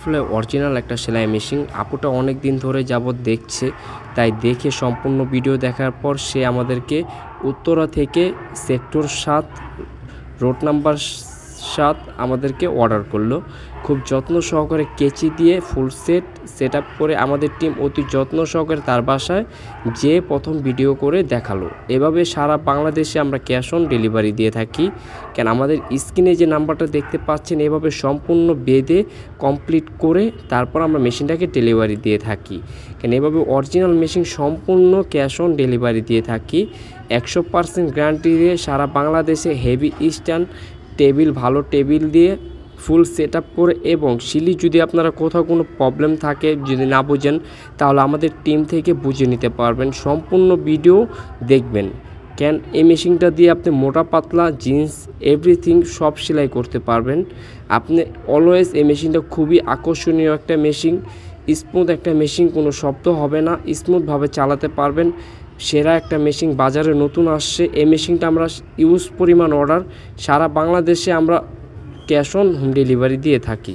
আসলে অরিজিনাল একটা সেলাই মেশিন আপুটা অনেক দিন ধরে যাবৎ দেখছে, তাই দেখে সম্পূর্ণ ভিডিও দেখার পর সে আমাদেরকে উত্তরা থেকে সেক্টর সাত রোড নাম্বার সাত আমাদেরকে অর্ডার করল। খুব যত্ন সহকারে কেচি দিয়ে ফুল সেট সেট আপ করে আমাদের টিম অতি যত্ন সহকারে তার বাসায় যে প্রথম ভিডিও করে দেখাল। এভাবে সারা বাংলাদেশে আমরা ক্যাশ অন ডেলিভারি দিয়ে থাকি। কেন আমাদের স্ক্রিনে যে নাম্বারটা দেখতে পাচ্ছেন, এভাবে সম্পূর্ণ বেঁধে কমপ্লিট করে তারপর আমরা মেশিনটাকে ডেলিভারি দিয়ে থাকি। কেন এভাবে অরিজিনাল মেশিন সম্পূর্ণ ক্যাশ অন ডেলিভারি দিয়ে থাকি। একশো পার্সেন্ট গ্যারান্টি দিয়ে সারা বাংলাদেশে হেভি স্ট্যান্ড টেবিল, ভালো টেবিল দিয়ে ফুল সেট আপ করে এবং সিলি যদি আপনারা কোথাও কোনো প্রবলেম থাকে যদি না বুঝেন, তাহলে আমাদের টিম থেকে বুঝে নিতে পারবেন। সম্পূর্ণ ভিডিও দেখবেন। কেন এই মেশিনটা দিয়ে আপনি মোটা পাতলা জিন্স, এভরিথিং সব সেলাই করতে পারবেন। আপনি অলওয়েজ এই মেশিনটা খুবই আকর্ষণীয় একটা মেশিন। স্মুথ একটা মেশিন কোনো শব্দ হবে না। স্মুথভাবে চালাতে পারবেন। সেরা একটা মেশিন বাজারে নতুন আসছে। এই মেশিনটা আমরা ইউজ পরিমাণ অর্ডার সারা বাংলাদেশে আমরা ক্যাশ অন হোম ডেলিভারি দিয়ে থাকি।